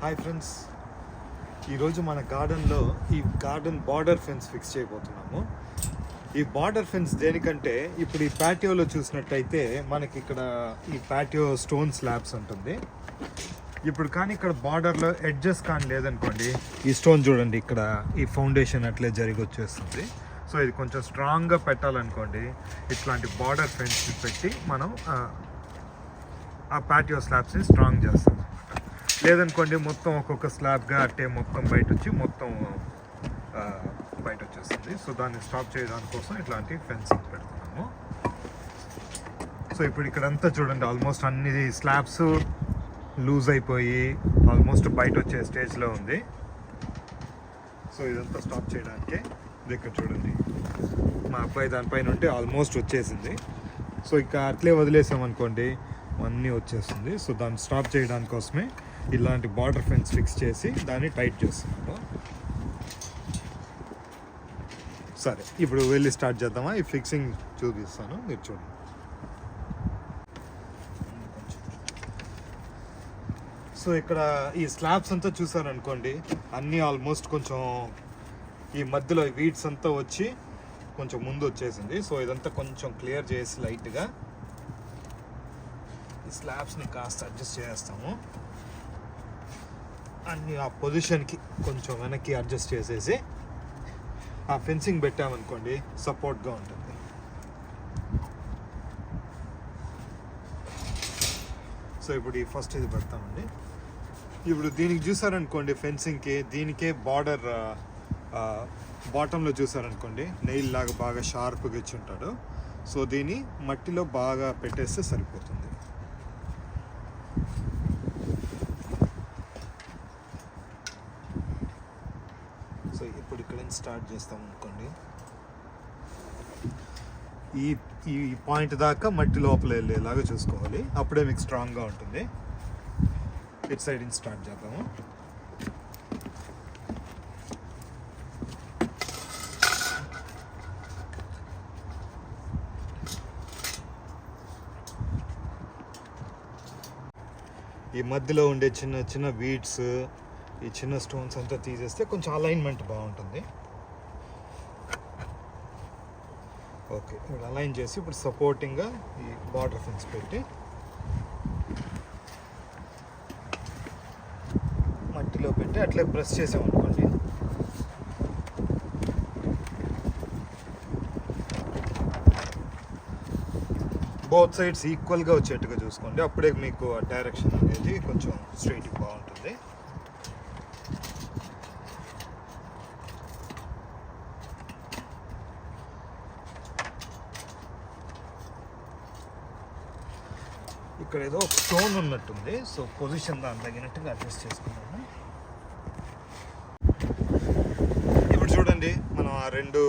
Hi friends ఈరోజు మన గార్డెన్లో ఈ గార్డెన్ బార్డర్ ఫెన్స్ ఫిక్స్ చేయబోతున్నాము. ఈ బార్డర్ ఫెన్స్ దేనికంటే ఇప్పుడు ఈ ప్యాటియోలో చూసినట్టయితే మనకి ఇక్కడ ఈ ప్యాటియో స్టోన్ స్లాబ్స్ ఉంటుంది. ఇప్పుడు కానీ ఇక్కడ బార్డర్లో ఎడ్జెస్ కానీ లేదనుకోండి ఈ స్టోన్ చూడండి ఇక్కడ ఈ ఫౌండేషన్ అట్లే జరిగి వచ్చేస్తుంది. సో ఇది కొంచెం స్ట్రాంగ్గా పెట్టాలనుకోండి ఇట్లాంటి బార్డర్ ఫెన్స్ పెట్టి మనం ఆ, ప్యాటియో స్లాబ్స్ని స్ట్రాంగ్ చేస్తాం. లేదనుకోండి మొత్తం ఒక్కొక్క స్లాబ్గా అట్టే మొత్తం బయట వచ్చి మొత్తం బయట వచ్చేస్తుంది సో దాన్ని స్టాప్ చేయడానికి కోసం ఇట్లాంటి ఫెన్సింగ్ పెడుతున్నాము. సో ఇప్పుడు ఇక్కడంతా చూడండి ఆల్మోస్ట్ అన్ని స్లాబ్స్ లూజ్ అయిపోయి ఆల్మోస్ట్ బయట వచ్చే స్టేజ్లో ఉంది. సో ఇదంతా స్టాప్ చేయడానికి ఇక్కడ చూడండి. మా అబ్బాయి దానిపైన ఉంటే ఆల్మోస్ట్ వచ్చేసింది. సో ఇక అట్లే వదిలేసామనుకోండి అన్నీ వచ్చేస్తుంది. సో దాన్ని స్టాప్ చేయడానికి కోసమే ఇలాంటి బార్డర్ ఫెన్స్ ఫిక్స్ చేసి దాన్ని టైట్ చేస్తున్నాము సరే ఇప్పుడు వెళ్ళి స్టార్ట్ చేద్దామా? ఈ ఫిక్సింగ్ చూపిస్తాను మీరు చూడండి. సో ఇక్కడ ఈ స్లాబ్స్ అంతా చూసారనుకోండి అన్నీ ఆల్మోస్ట్ కొంచెం ఈ మధ్యలో వీడ్స్ అంతా వచ్చి కొంచెం ముందు వచ్చేసింది. సో ఇదంతా కొంచెం క్లియర్ చేసి లైట్గా ఈ స్లాబ్స్ని కాస్త అడ్జస్ట్ చేస్తాము అన్ని ఆ పొజిషన్కి కొంచెం వెనక్కి అడ్జస్ట్ చేసేసి ఆ ఫెన్సింగ్ పెట్టామనుకోండి సపోర్ట్గా ఉంటుంది. సో ఇప్పుడు ఈ ఫస్ట్ ఇది పెడతామండి. ఇప్పుడు దీనికి చూసారనుకోండి ఫెన్సింగ్కి దీనికే బార్డర్ బాటంలో చూసారనుకోండి నెయిల్ లాగా బాగా షార్ప్గా ఇచ్చి ఉంటాడు. సో దీన్ని మట్టిలో బాగా పెట్టేస్తే సరిపోతుంది. సో ఇప్పుడు ఇక్కడ నుంచి స్టార్ట్ చేస్తాం అనుకోండి. ఈ ఈ పాయింట్ దాకా మట్టి లోపల వెళ్ళేలాగా చూసుకోవాలి. అప్పుడే మీకు స్ట్రాంగ్గా ఉంటుంది. ఇటు సైడ్ నుంచి స్టార్ట్ చేద్దాము. ఈ మధ్యలో ఉండే చిన్న చిన్న వీడ్స్ ఈ చిన్న స్టోన్స్ అంతా తీసేస్తే కొంచెం అలైన్మెంట్ బాగుంటుంది. ఓకే ఇప్పుడు అలైన్ చేసి ఇప్పుడు సపోర్టింగ్గా ఈ బార్డర్ ఫెన్స్ పెట్టి మట్టిలో పెట్టి అట్లే ప్రెస్ చేసామనుకోండి. బోత్ సైడ్స్ ఈక్వల్గా వచ్చేట్టుగా చూసుకోండి. అప్పుడే మీకు డైరెక్షన్ అనేది కొంచెం స్ట్రైట్ బాగుంటుంది. ఇక్కడ ఏదో స్టోన్ ఉన్నట్టుంది. సో పొజిషన్ దాని తగినట్టుగా అడ్జస్ట్ చేసుకున్నాను ఇప్పుడు చూడండి మనం ఆ రెండు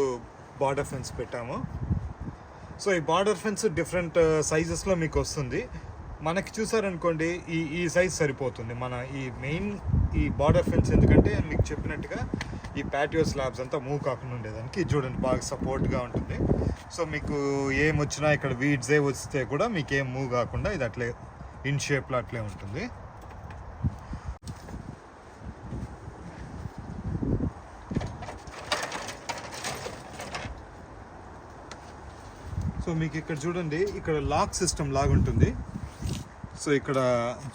బార్డర్ ఫెన్స్ పెట్టాము. సో ఈ బార్డర్ ఫెన్స్ డిఫరెంట్ సైజెస్లో మీకు వస్తుంది. మనకి చూసారనుకోండి ఈ ఈ సైజ్ సరిపోతుంది. మన ఈ మెయిన్ ఈ బార్డర్ ఫెన్స్ ఎందుకంటే మీకు చెప్పినట్టుగా ఈ ప్యాటియో స్లాబ్స్ అంతా మూవ్ కాకుండా ఉండేదానికి చూడండి బాగా సపోర్ట్గా ఉంటుంది. సో మీకు ఏం వచ్చినా ఇక్కడ వీడ్స్ ఏ వస్తే కూడా మీకు ఏం మూవ్ కాకుండా ఇది అట్లే ఇన్ షేప్లో అట్లే ఉంటుంది. సో మీకు ఇక్కడ చూడండి ఇక్కడ లాక్ సిస్టమ్ లాగా ఉంటుంది సో ఇక్కడ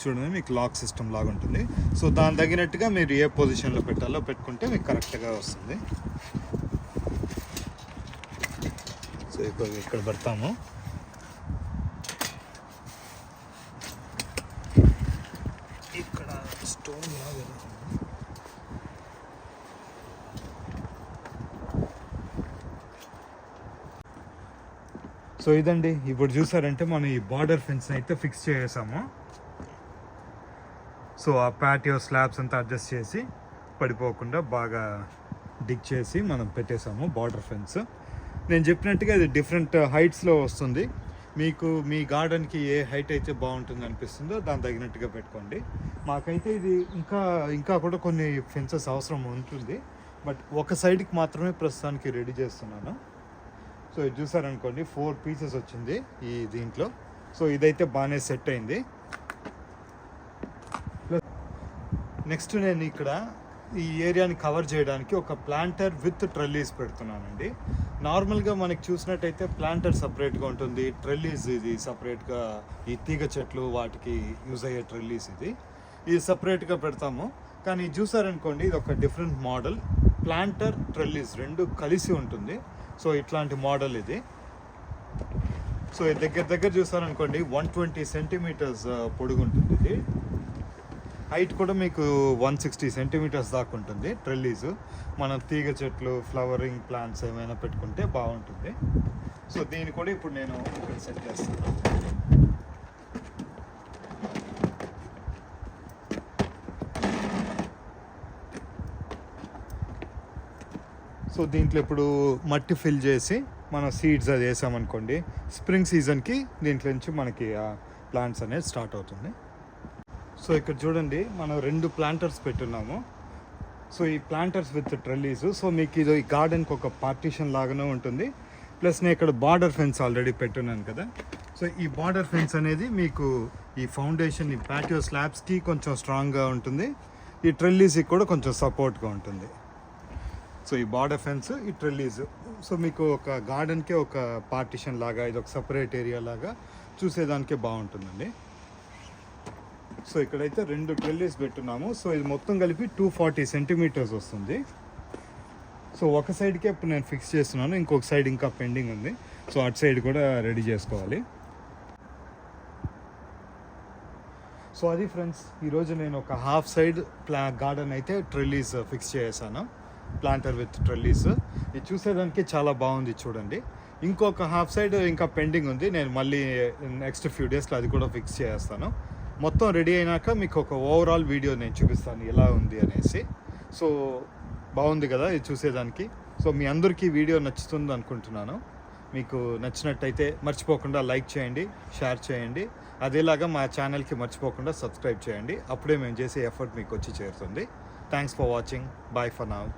చూడండి మీకు లాక్ సిస్టమ్ లాగా ఉంటుంది. సో దాని తగినట్టుగా మీరు ఏ పొజిషన్లో పెట్టాలో పెట్టుకుంటే మీకు కరెక్ట్గా వస్తుంది. సో ఇప్పుడు ఇక్కడ పెడతాము ఇక్కడ స్టోన్ లాగా ఏదో ఉంది. సో ఇదండి ఇప్పుడు చూసారంటే మనం ఈ బార్డర్ ఫెన్స్ని అయితే ఫిక్స్ చేసాము సో ఆ ప్యాటియో స్లాబ్స్ అంతా అడ్జస్ట్ చేసి పడిపోకుండా బాగా డిగ్ చేసి మనం పెట్టేసాము బార్డర్ ఫెన్స్ నేను చెప్పినట్టుగా ఇది డిఫరెంట్ హైట్స్లో వస్తుంది. మీకు మీ గార్డెన్కి ఏ హైట్ అయితే బాగుంటుంది అనిపిస్తుందో దాని తగినట్టుగా పెట్టుకోండి. మాకైతే ఇది ఇంకా ఇంకా కూడా కొన్ని ఫెన్సెస్ అవసరం ఉంటుంది. బట్ ఒక సైడ్కి మాత్రమే ప్రస్తుతానికి రెడీ చేస్తున్నాను. సో ఇది చూసారనుకోండి ఫోర్ పీసెస్ వచ్చింది ఈ దీంట్లో. సో ఇదైతే బాగానే సెట్ అయింది. నెక్స్ట్ నేను ఇక్కడ ఈ ఏరియాని కవర్ చేయడానికి ఒక ప్లాంటర్ విత్ ట్రెల్లీస్ పెడుతున్నానండి. నార్మల్గా మనకి చూసినట్టయితే ప్లాంటర్ సపరేట్గా ఉంటుంది. ట్రెల్లీస్ ఇది సపరేట్గా ఈ తీగ చెట్లు వాటికి యూజ్ అయ్యే ట్రెల్లీస్ ఇది. ఇది సపరేట్గా పెడతాము. కానీ ఇది చూసారనుకోండి ఇది ఒక డిఫరెంట్ మోడల్ ప్లాంటర్ ట్రెల్లీస్ రెండు కలిసి ఉంటుంది. సో ఇట్లాంటి మోడల్ ఇది. సో ఇది దగ్గర దగ్గర చూసారనుకోండి వన్ ట్వంటీ సెంటీమీటర్స్ పొడుగు ఉంటుంది ఇది. హైట్ కూడా మీకు వన్ సిక్స్టీ సెంటీమీటర్స్ దాకా ఉంటుంది ట్రెల్లీస్ మనం తీగ చెట్లు ఫ్లవరింగ్ ప్లాంట్స్ ఏమైనా పెట్టుకుంటే బాగుంటుంది. సో దీన్ని కూడా ఇప్పుడు నేను ఇక్కడ సెట్ చేస్తాను సో దీంట్లో ఇప్పుడు మట్టి ఫిల్ చేసి మనం సీడ్స్ అది వేసామనుకోండి స్ప్రింగ్ సీజన్కి దీంట్లో నుంచి మనకి ఆ ప్లాంట్స్ అనేది స్టార్ట్ అవుతుంది. సో ఇక్కడ చూడండి మనం రెండు ప్లాంటర్స్ పెట్టున్నాము. సో ఈ ప్లాంటర్స్ విత్ ట్రెల్లీస్ సో మీకు ఇది ఈ గార్డెన్కి ఒక పార్టీషన్ లాగానే ఉంటుంది. ప్లస్ నేను ఇక్కడ బార్డర్ ఫెన్స్ ఆల్రెడీ పెట్టున్నాను కదా. సో ఈ బార్డర్ ఫెన్స్ అనేది మీకు ఈ ఫౌండేషన్ ఈ ప్యాటియో స్లాబ్స్కి కొంచెం స్ట్రాంగ్గా ఉంటుంది. ఈ ట్రెల్లీస్కి కూడా కొంచెం సపోర్ట్గా ఉంటుంది. సో ఈ బార్డర్ ఫెన్స్ ఈ ట్రెల్లీస్. సో మీకు ఒక గార్డెన్కే ఒక పార్టిషన్ లాగా ఇది ఒక సపరేట్ ఏరియా లాగా చూసేదానికే బాగుంటుందండి. సో ఇక్కడైతే రెండు ట్రెల్లీస్ పెట్టున్నాము. సో ఇది మొత్తం కలిపి టూ ఫార్టీ సెంటీమీటర్స్ వస్తుంది. సో ఒక సైడ్కే ఇప్పుడు నేను ఫిక్స్ చేస్తున్నాను. ఇంకొక సైడ్ ఇంకా పెండింగ్ ఉంది. సో అటు సైడ్ కూడా రెడీ చేసుకోవాలి. సో అది ఫ్రెండ్స్ ఈరోజు నేను ఒక హాఫ్ సైడ్ ప్లా గార్డెన్ అయితే ట్రెల్లీస్ ఫిక్స్ చేసాను. ప్లాంటర్ విత్ ట్రల్లీస్ ఇది చూసేదానికి చాలా బాగుంది చూడండి. ఇంకొక హాఫ్ సైడ్ ఇంకా పెండింగ్ ఉంది. నేను మళ్ళీ నెక్స్ట్ ఫ్యూ డేస్లో అది కూడా ఫిక్స్ చేస్తాను. మొత్తం రెడీ అయినాక మీకు ఒక ఓవరాల్ వీడియో నేను చూపిస్తాను ఎలా ఉంది అనేసి. సో బాగుంది కదా ఇది చూసేదానికి. సో మీ అందరికీ వీడియో నచ్చుతుంది అనుకుంటున్నాను. మీకు నచ్చినట్టయితే మర్చిపోకుండా లైక్ చేయండి షేర్ చేయండి. అదేలాగా మా ఛానల్కి మర్చిపోకుండా సబ్స్క్రైబ్ చేయండి. అప్పుడే మేము చేసే ఎఫర్ట్ మీకు వచ్చి చేరుతుంది. Thanks for watching. Bye for now.